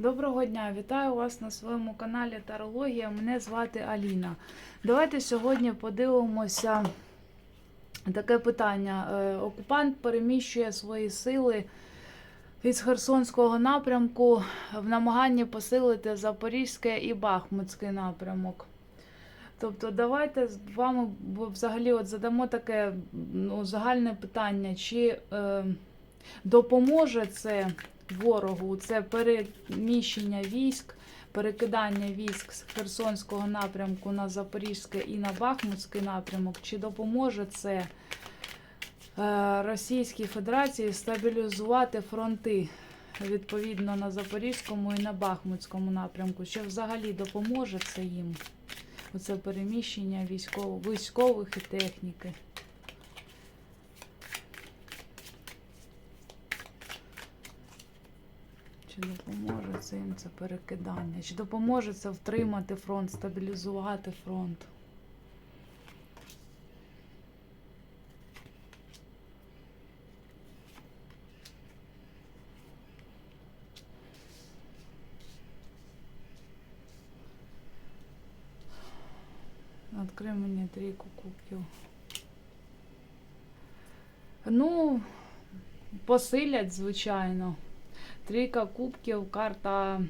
Доброго дня, вітаю вас на своєму каналі Тарологія. Мене звати Аліна. Давайте сьогодні подивимося таке питання. Е, Окупант переміщує свої сили із Херсонського напрямку в намаганні посилити Запорізький і Бахмутський напрямок. Тобто, давайте з вами взагалі от задамо таке ну, загальне питання, чи е, допоможе це ворогу це переміщення військ, перекидання військ з Херсонського напрямку на Запорізький і на Бахмутський напрямок, чи допоможе це е, Російській Федерації стабілізувати фронти відповідно на Запорізькому і на Бахмутському напрямку? Чи взагалі допоможе це їм? Оце переміщення військово, військових і техніки. Чи допоможе це їм це перекидання? Чи допоможе це втримати фронт, стабілізувати фронт? Відкрий мені трійку кубків. Ну, посилять, звичайно. Трійка кубків, карта,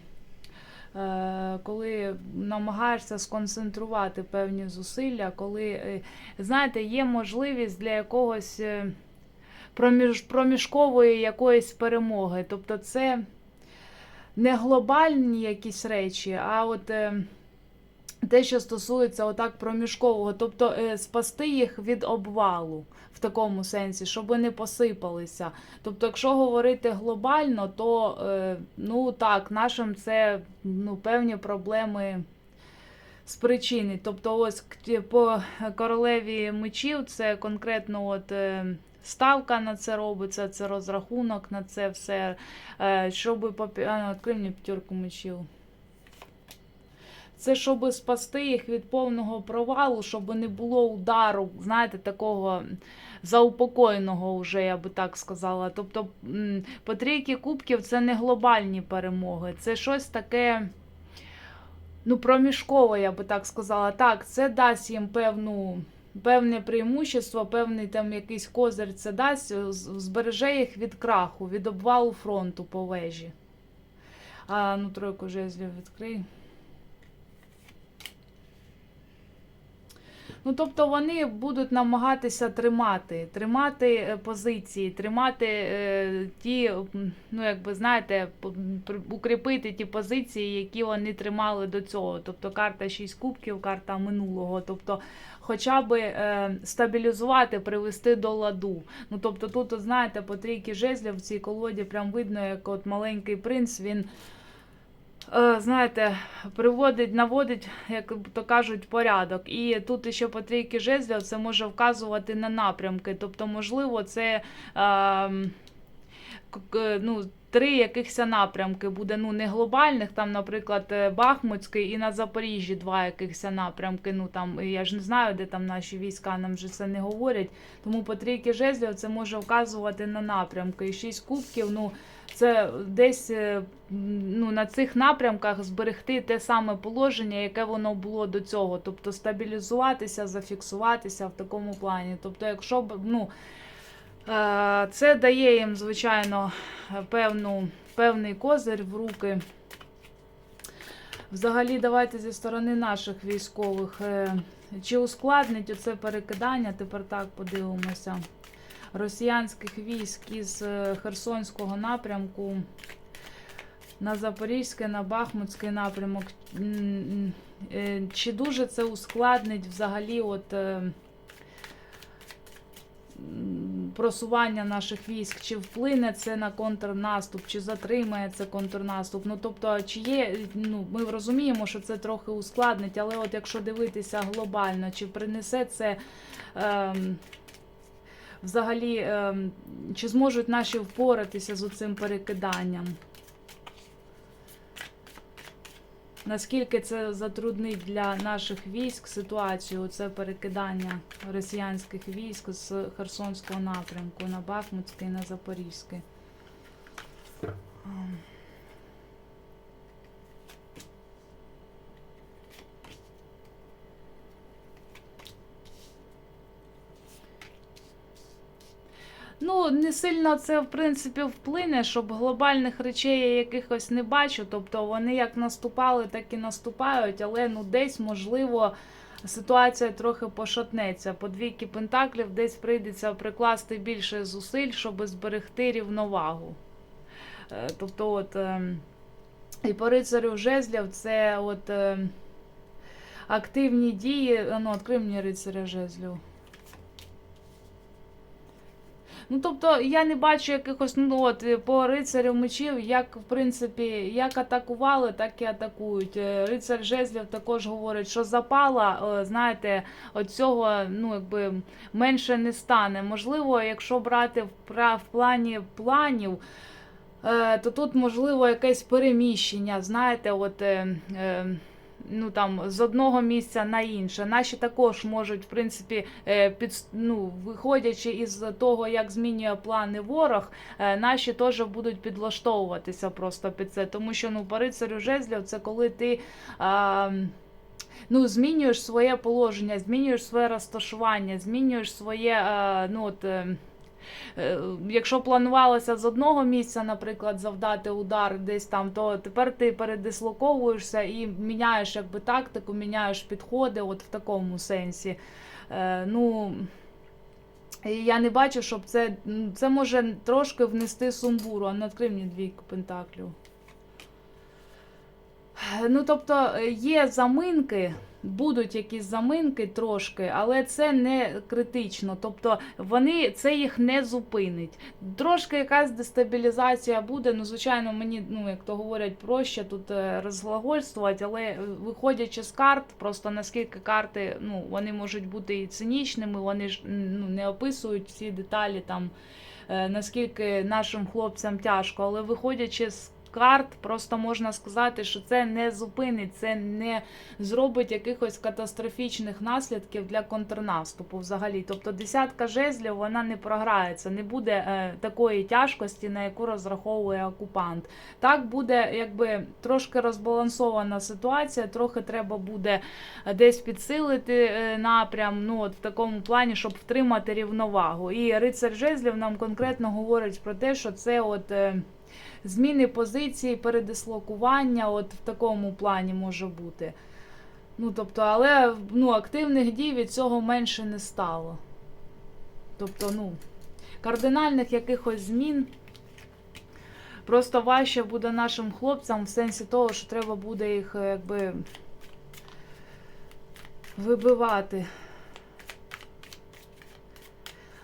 е, коли намагаєшся сконцентрувати певні зусилля, коли, е, знаєте, є можливість для якогось е, проміж, проміжкової якоїсь перемоги. Тобто це не глобальні якісь речі, а от. Те, що стосується отак проміжкового, тобто е, спасти їх від обвалу в такому сенсі, щоб не посипалися. Тобто, якщо говорити глобально, то е, ну так, нашим це ну, певні проблеми спричинить. Тобто, ось по королеві мечів це конкретно от. е, Ставка на це робиться, це розрахунок на це все. Щоб попі... а, п'ятерку мечів. Це щоб спасти їх від повного провалу, щоб не було удару, знаєте, такого заупокоєного, вже, я би так сказала. Тобто по трійки кубків це не глобальні перемоги, це щось таке. Ну, проміжкове, я би так сказала. Так, це дасть їм певну, певне преимущество, певний там якийсь козир це дасть, збереже їх від краху, від обвалу фронту по вежі. А, ну, тройку жезлів відкрий. Ну, тобто вони будуть намагатися тримати, тримати е, позиції, тримати е, ті, ну якби знаєте, укріпити ті позиції, які вони тримали до цього. Тобто карта 6 кубків, карта минулого. Тобто, хоча би е, стабілізувати, привести до ладу. Ну тобто, тут, знаєте, по трійки жезлів в цій колоді прям видно, як от маленький принц він. Е, знаєте, приводить, наводить, як то кажуть, порядок. І тут ще по трійки жезлів це може вказувати на напрямки. Тобто, можливо, це е, ну, три якихось напрямки буде ну, не глобальних, там, наприклад, е, Бахмутський і на Запоріжжі два якихось напрямки. Ну, там, я ж не знаю, де там наші війська, нам же це не говорять. Тому по трійки жезлів це може вказувати на напрямки. І шість кубків, ну, це десь е, ну, на цих напрямках зберегти те саме положення, яке воно було до цього. Тобто стабілізуватися, зафіксуватися в такому плані. Тобто, якщо б ну, е, це дає їм, звичайно, певну, певний козир в руки. Взагалі, давайте зі сторони наших військових. е, Чи ускладнить оце перекидання? Тепер так подивимося. Росіянських військ із е, Херсонського напрямку на Запорізький, на Бахмутський напрямок. Е, Чи дуже це ускладнить взагалі от, е, просування наших військ? Чи вплине це на контрнаступ, чи затримає це контрнаступ? Ну, тобто, чи є, ну, ми розуміємо, що це трохи ускладнить, але от якщо дивитися глобально, чи принесе це. ем, Взагалі, ем, чи зможуть наші впоратися з цим перекиданням? Наскільки це затруднить для наших військ ситуацію, це перекидання росіянських військ з Херсонського напрямку на Бахмутський і на Запорізький? Ну, не сильно це в принципі вплине, щоб глобальних речей я якихось не бачу. Тобто вони як наступали, так і наступають, але ну десь можливо. Ситуація трохи пошатнеться. По двійки пентаклів десь прийдеться прикласти більше зусиль, щоб зберегти рівновагу. Е, Тобто, от ем, і по рицарю жезлів це от ем, активні дії. Ну, мені рицаря жезлів. Ну, тобто, я не бачу якихось, ну от по рицарю мечів, як в принципі, як атакували, так і атакують. Е, Рицар жезлів також говорить, що запала, е, знаєте, от цього ну, якби менше не стане. Можливо, якщо брати в, в плані планів. Е, то тут можливо якесь переміщення, знаєте, от е, е, ну там з одного місця на інше. Наші також можуть, в принципі, е, під, ну, виходячи із того, як змінює плани ворог, е, наші теж будуть підлаштовуватися просто під це. Тому що ну, по рицарю жезлів це коли ти. А, Ну, змінюєш своє положення, змінюєш своє розташування, змінюєш своє, е, ну от. Е, Якщо планувалося з одного місця, наприклад, завдати удар десь там, то тепер ти передислоковуєшся і міняєш якби тактику, міняєш підходи, от в такому сенсі. Е, ну, я не бачу, щоб це, це може трошки внести сумбуру, а не двійку пентаклів. Ну, тобто е, є заминки, будуть якісь заминки трошки, але це не критично. Тобто вони це їх не зупинить. Трошки якась дестабілізація буде. Ну, звичайно, мені, ну як то говорять, проще тут е, розглагольствувати, але е, виходячи з карт, просто наскільки карти ну, вони можуть бути і цинічними, вони ж ну, не описують всі деталі там. Наскільки нашим хлопцям тяжко, але виходячи з карт, просто можна сказати, що це не зупинить, це не зробить якихось катастрофічних наслідків для контрнаступу взагалі. Тобто десятка жезлів вона не програється, не буде е, такої тяжкості, на яку розраховує окупант. Так буде якби трошки розбалансована ситуація, трохи треба буде е, десь підсилити е, напрям, ну от в такому плані, щоб втримати рівновагу. І рицар жезлів нам конкретно говорить про те, що це от. Зміни позиції, передислокування, от в такому плані може бути. Ну, тобто, але ну, активних дій від цього менше не стало. Тобто, ну, кардинальних якихось змін. Просто важче буде нашим хлопцям в сенсі того, що треба буде їх якби вибивати.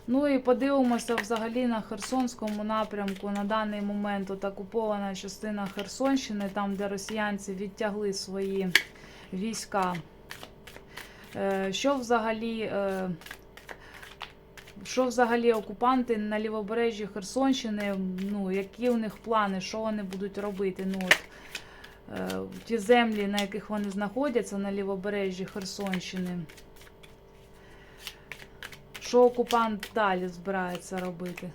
Ну і подивимося взагалі на Херсонському напрямку. На даний момент от окупована частина Херсонщини, там, де росіянці відтягли свої війська. Е, Що взагалі, е, що взагалі окупанти на лівобережжі Херсонщини, ну, які у них плани, що вони будуть робити? Ну, от, е, ті землі, на яких вони знаходяться на лівобережжі Херсонщини. Що окупант далі збирається робити?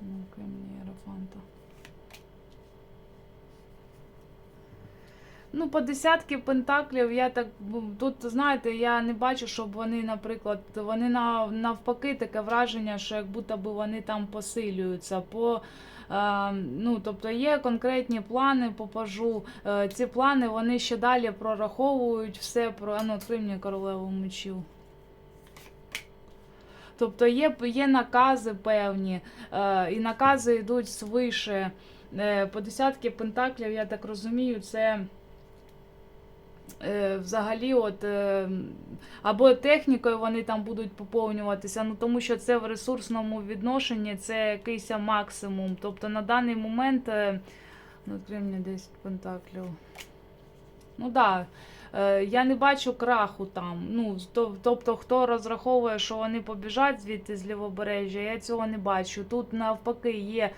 Ну-ка, мені Єрофанта. Ну, по десятки пентаклів я так тут, знаєте, я не бачу, щоб вони, наприклад, вони навпаки таке враження, що як будто би вони там посилюються. По, е, ну, тобто є конкретні плани по пажу. Е, ці плани вони ще далі прораховують все про. Ну, мені королеву мечів. Тобто є, є накази певні, е, і накази йдуть свише. Е, по десятки пентаклів, я так розумію, це взагалі, от е, або технікою вони там будуть поповнюватися, ну тому що це в ресурсному відношенні це якийсь максимум. Тобто на даний момент, е, ну, мені 10 пентаклів. Ну так. Да. Е, Я не бачу краху там. Ну, тобто, хто розраховує, що вони побіжать звідти з лівобережжя, я цього не бачу. Тут навпаки є е,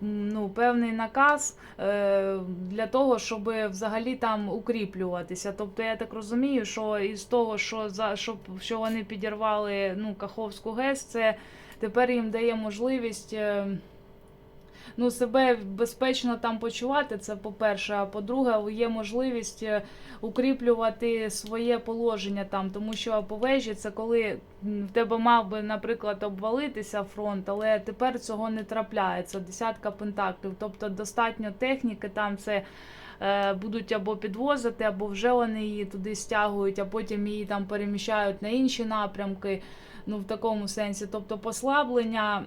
ну, певний наказ е, для того, щоб взагалі там укріплюватися. Тобто, я так розумію, що із того, що за що, що вони підірвали ну, Каховську ГЕС, це тепер їм дає можливість. Ну, себе безпечно там почувати, це по-перше. А по-друге, є можливість е, укріплювати своє положення там, тому що по вежі це коли в тебе мав би, наприклад, обвалитися фронт, але тепер цього не трапляється. Десятка пентаклів. Тобто достатньо техніки, там це е, будуть або підвозити, або вже вони її туди стягують, а потім її там переміщають на інші напрямки. Ну, в такому сенсі. Тобто послаблення.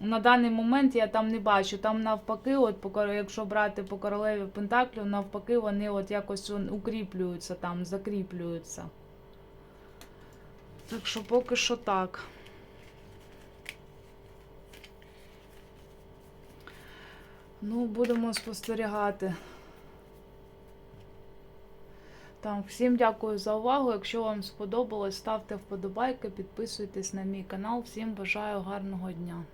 На даний момент я там не бачу. Там навпаки, от якщо брати по королеві Пентаклів, навпаки, вони от якось укріплюються там, закріплюються. Так що поки що так. Ну, будемо спостерігати. Там, всім дякую за увагу. Якщо вам сподобалось, ставте вподобайки, підписуйтесь на мій канал. Всім бажаю гарного дня.